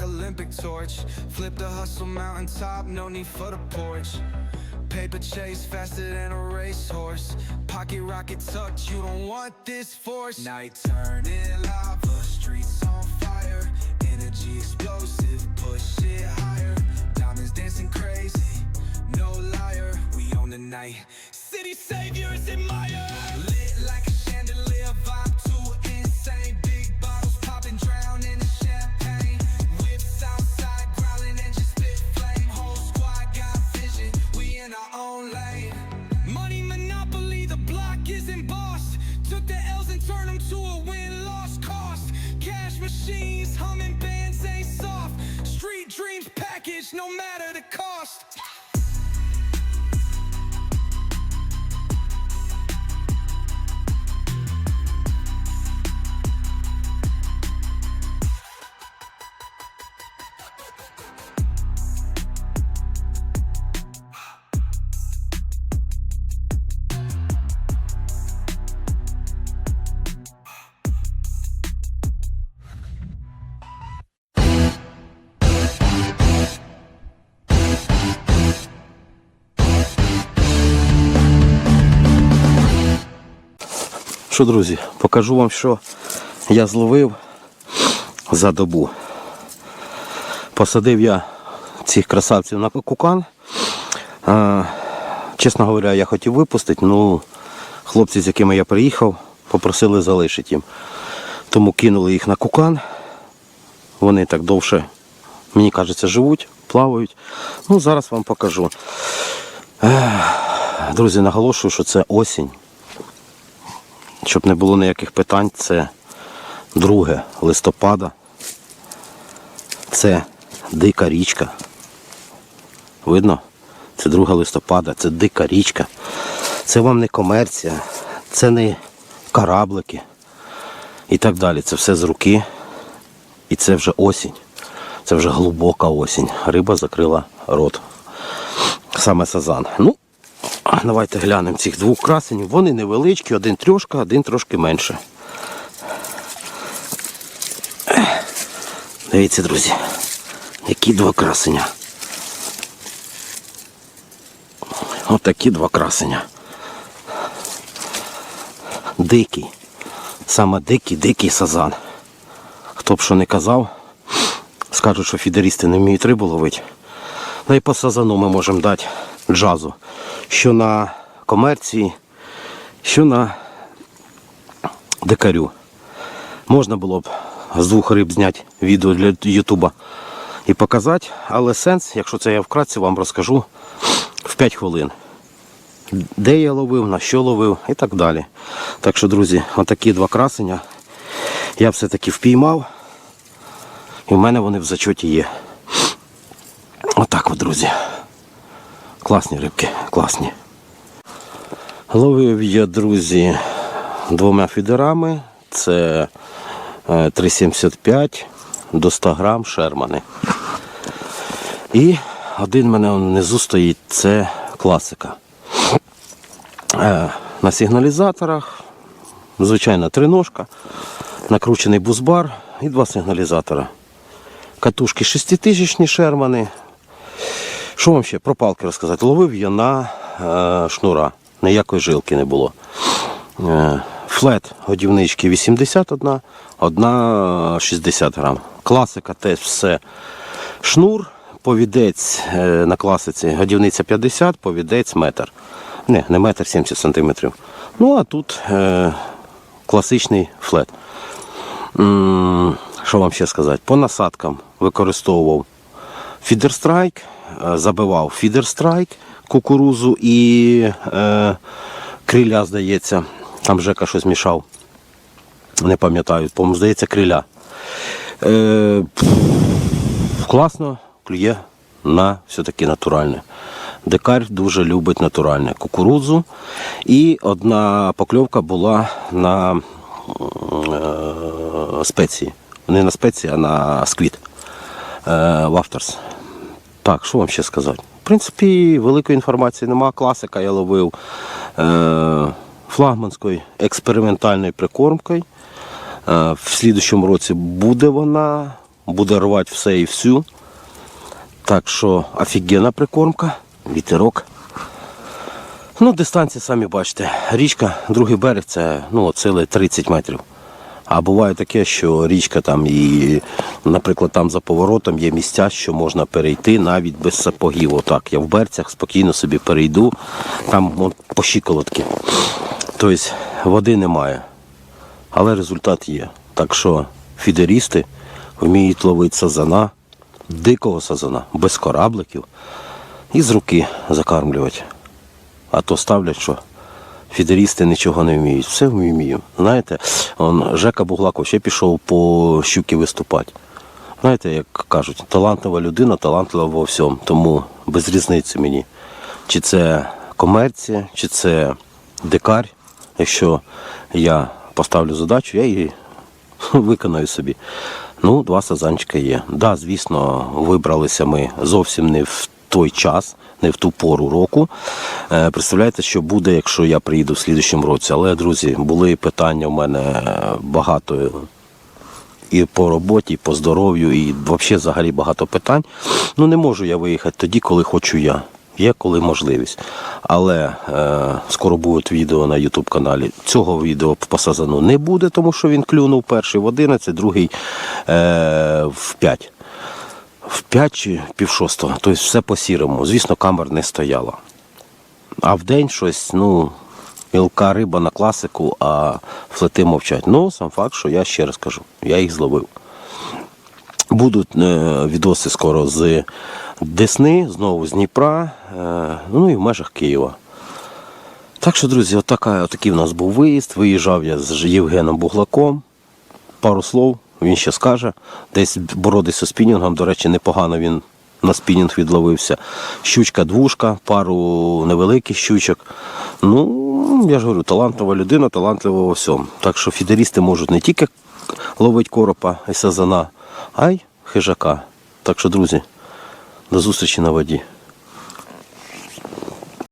like Olympic torch. Flip the hustle mountaintop, no need for the porch. Paper chase faster than a racehorse. Pocket rocket tucked, you don't want this force. Night turning lava, streets on fire. Energy explosive, push it higher. Diamonds dancing crazy, no liar. We own the night. City saviors admire. Lit like own lane. Money monopoly, the block is embossed. Took the L's and turned them to a win-loss cost. Cash machines, humming bands ain't soft. Street dreams packaged, no matter the cost. Що, друзі, покажу вам, що я зловив за добу. Посадив я цих красавців на кукан. Чесно говоря, я хотів випустити, ну хлопці, з якими я приїхав, попросили залишити їм. Тому кинули їх на кукан. Вони так довше, мені кажеться, живуть, плавають. Ну, зараз вам покажу. Друзі, наголошую, що це осінь. Щоб не було ніяких питань, це 2 листопада. Це дика річка. Видно? Це 2 листопада, це дика річка. Це вам не комерція, це не кораблики і так далі. Це все з руки. І це вже осінь. Це вже глибока осінь. Риба закрила рот. Саме сазан. Ну, Давайте глянемо цих двох красенів. Вони невеличкі, один трьошка, один трошки менше. Дивіться, друзі, які два красення. Отакі два красення. Дикий. Саме дикий, дикий сазан. Хто б що не казав, скажуть, що фідерісти не вміють рибу ловити. Ну і по сазану ми можемо дати джазу. Що на комерції, що на дикарю. Можна було б з двох риб зняти відео для Ютуба і показати, але сенс, якщо це я вкратце вам розкажу в 5 хвилин. Де я ловив, на що ловив і так далі. Так що, друзі, отакі два красення я все-таки впіймав. І в мене вони в зачоті є. Отак от, друзі. Класні рибки, класні. Ловив я, друзі, двома фідерами. Це е, 3,75 до 100 грам шермани. І один мене внизу стоїть, це класика. Е, На сигналізаторах, звичайна триножка, накручений бузбар і два сигналізатора. Катушки 6000 шермани. Що вам ще про палки розказати? Ловив я на е, шнура. Ніякої жилки не було. Е, флет годівнички 81, одна 60 грам. Класика теж все. Шнур, повідець е, на класиці, годівниця 50, повідець метр. Не, не метр 70 сантиметрів. Ну а тут е, класичний флет. Що вам ще сказати? По насадкам використовував фідерстрайк, е, забивав фідерстрайк, кукурузу і е, криля, здається. Там Жека щось мішав. Не пам'ятаю, по-моєму, здається, криля. Е, класно клює на все-таки натуральне. Дикар дуже любить натуральне кукурудзу. І одна покльовка була на е, спеції. Не на спеції, а на сквіт. Е, Вафтерс. Так, що вам ще сказати? В принципі, великої інформації нема. Класика я ловив е, флагманською експериментальною прикормкою. Е, в слідущому році буде вона. буде рвати все і всю. Так що офігенна прикормка, вітерок. Ну, дистанція, самі бачите. Річка, другий берег це ну, от сили 30 метрів. А буває таке, що річка там і, наприклад, там за поворотом є місця, що можна перейти навіть без сапогів. Отак. Я в берцях спокійно собі перейду, там от, по щиколотки. Тобто води немає. Але результат є. Так що фідерісти вміють ловити сазана, дикого сазана, без корабликів і з руки закармлювати. А то ставлять, що фідерісти нічого не вміють. Все вміємо. Знаєте, он, Жека Буглаков ще пішов по щуки виступати. Знаєте, як кажуть, талантлива людина, талантлива во всьому. Тому без різниці мені. Чи це комерція, чи це дикар. Якщо я поставлю задачу, я її виконаю собі. Ну, два сазанчика є. Да, звісно, вибралися ми зовсім не в той час, не в ту пору року. Е, Представляєте, що буде, якщо я приїду в слідчому році. Але, друзі, були питання в мене багато і по роботі, і по здоров'ю, і взагалі взагалі багато питань. Ну, не можу я виїхати тоді, коли хочу я. Є коли можливість. Але е, скоро буде відео на YouTube каналі. Цього відео по сазану не буде, тому що він клюнув перший в 11, другий е, в 5. В 5 чи пів шостого. Тобто все по сірому. Звісно, камер не стояла. А в день щось, ну, мілка риба на класику, а флети мовчать. Ну, сам факт, що я ще раз кажу, я їх зловив. Будуть е, відоси скоро з Десни, знову з Дніпра, е, ну і в межах Києва. Так що, друзі, отака, отакий в нас був виїзд. Виїжджав я з Євгеном Буглаком. Пару слов, він ще скаже. Десь боротися з спінінгом, до речі, непогано він на спінінг відловився. Щучка двушка, пару невеликих щучок. Ну, я ж говорю, талантлива людина, талантлива у всьому. Так що фідерісти можуть не тільки ловити коропа і сазана, а й хижака. Так що, друзі, до зустрічі на воді.